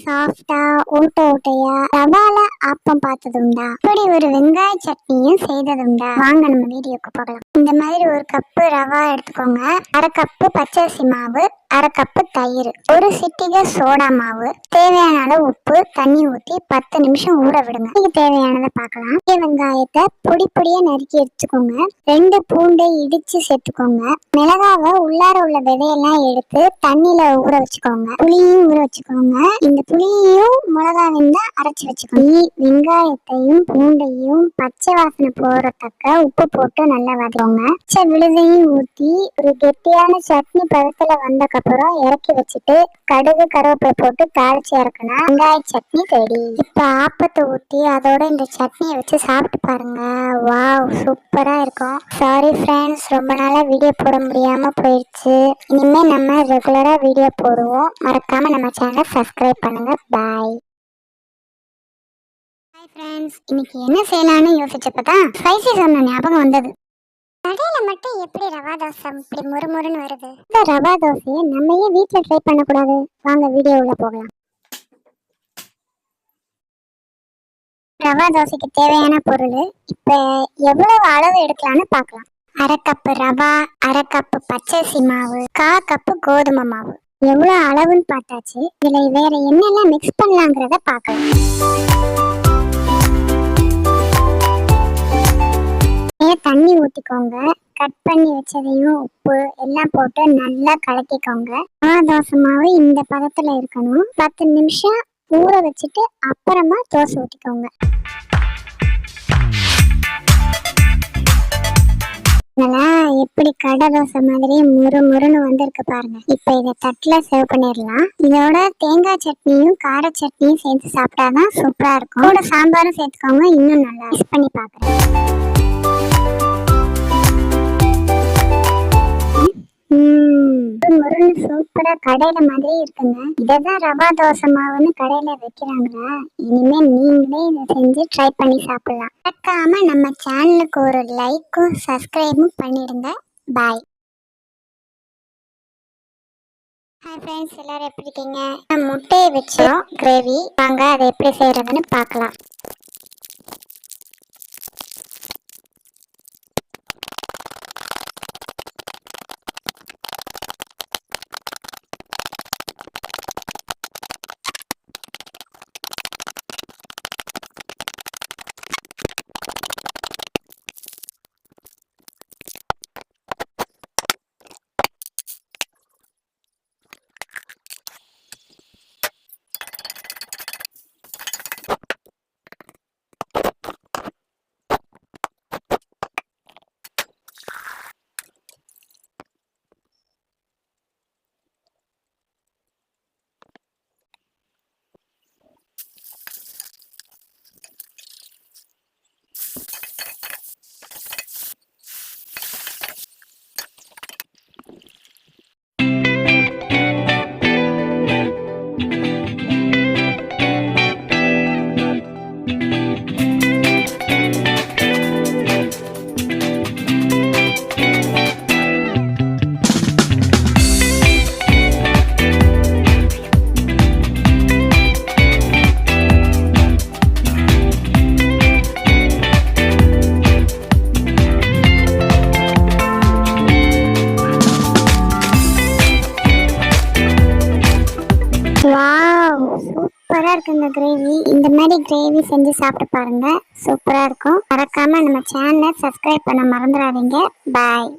சாஃப்டா ஓட்ட ஓட்டையா ரவால ஆப்பம் பார்த்ததுண்டா. இப்படி ஒரு வெங்காய சட்னியும் செய்ததுண்டா. வாங்க நம்ம வீடியோக்கு போகலாம். இந்த மாதிரி ஒரு கப்பு ரவா எடுத்துக்கோங்க. அரை கப்பு பச்சரிசி மாவு அரை கப்பு தயிர் ஒரு சிட்டிகை சோடா மாவு தேவையான அளவு உப்பு தண்ணி ஊற்றி பத்து நிமிஷம் ஊற விடுங்க. இதுக்கு தேவையானதை பார்க்கலாம். பெரிய வெங்காயத்தை பொடி பொடியா நறுக்கி எடுத்துக்கோங்க. ரெண்டு பூண்டை இடிச்சு சேர்த்துக்கோங்க. மிளகாவை உள்ளார உள்ள விதையெல்லாம் எடுத்து தண்ணியில ஊற வச்சுக்கோங்க. புளியும் ஊற வச்சுக்கோங்க. இந்த புளியையும் மிளகாவையும் தான் அரைச்சி வச்சுக்கோங்க. வெங்காயத்தையும் பூண்டையும் பச்சை வாசனை போறத்தக்க உப்பு போட்டு நல்லா வதக்கோங்க. பச்சை விழுதையும் ஊற்றி ஒரு கெட்டியான சட்னி பதத்துல அப்புறம் இறக்கி வச்சுட்டு கடுகு கருவேப்பிலை போட்டு தாளிச்சு இறக்கணும் வெங்காய சட்னி ரெடி இப்போ ஆப்பத்தை ஊற்றி அதோட இந்த சட்னியை வச்சு சாப்பிட்டு பாருங்க. வாவ் சூப்பராக இருக்கும். சாரி ஃப்ரெண்ட்ஸ் ரொம்ப நாளாக வீடியோ போட முடியாமல் போயிடுச்சு இனிமேல் நம்ம ரெகுலராக வீடியோ போடுவோம். மறக்காமல் நம்ம சேனலை சப்ஸ்கிரைப் பண்ணுங்கள் பாய் ஹாய் ஃப்ரெண்ட்ஸ் இன்னைக்கு என்ன செய்யலாம்னு யோசிச்சப்ப தான் ஸ்பைசி சொன்ன ஞாபகம் வந்தது. கடையில மட்டும் எப்படி ரவா தோசை இப்படி முறுமுறுன்னு வருது? இந்த ரவா தோசையை நம்ம ஏன் வீட்டில் ட்ரை பண்ணக்கூடாது. வாங்க வீடியோ உள்ள போகலாம். ரவா தோசைக்கு தேவையான பொருள் இப்போ எவ்வளவு அளவு எடுக்கலாம்னு பார்க்கலாம். அரை கப்பு ரவா அரை கப்பு பச்சரிசி மாவு கா கப்பு கோதுமை மாவு. எவ்வளோ அளவுன்னு பார்த்தாச்சு. இதில் வேற என்னெல்லாம் மிக்ஸ் பண்ணலாங்கிறத பார்க்கலாம். ஊற்றிக்கோங்க கட் பண்ணி வச்சதையும் உப்பு எல்லாம் போட்டு நல்லா கலக்கிக்கோங்க. ரவா தோசை மாவு இந்த பதத்தில் இருக்கணும். பத்து நிமிஷம் ஊற வச்சுட்டு அப்புறமா தோசை ஊற்றிக்கோங்க எப்படி கடை தோசை மாதிரி முறு முறுன்னு வந்திருக்கு பாருங்க. இப்போ இதை தட்டில் சர்வ் பண்ணிடலாம். இதோட தேங்காய் சட்னியும் கார சட்னியும் சேர்த்து சாப்பிட்டாதான் சூப்பரா இருக்கும். கூட சாம்பாரும் சேர்த்துக்கோங்க இன்னும் நல்லா மிஸ் பண்ணி பார்க்குறேன். கடையில மாதிரி இருக்குங்க. இததான் ரவா தோசை மாவுன்னு கடையில வைக்கிறாங்களா? இனிமே நீங்களே இதை செஞ்சு ட்ரை பண்ணி சாப்பிடலாம். மறக்காம நம்ம சேனலுக்கு ஒரு லைக்கும் சப்ஸ்கிரைபும் பண்ணிடுங்க. பாய் ஹாய் ஃப்ரெண்ட்ஸ் எல்லாரும் எப்படி இருக்கீங்க? முட்டையை வச்சோம். கிரேவி வாங்க அதை எப்படி செய்யறதுன்னு பார்க்கலாம். வாவ் சூப்பரா இருக்கு இந்த கிரேவி இந்த மாதிரி கிரேவி செஞ்சு சாப்பிட்டு பாருங்க. சூப்பரா இருக்கும். மறக்காம நம்ம சேனலை சப்ஸ்கிரைப் பண்ண மறந்துடாதீங்க. பாய்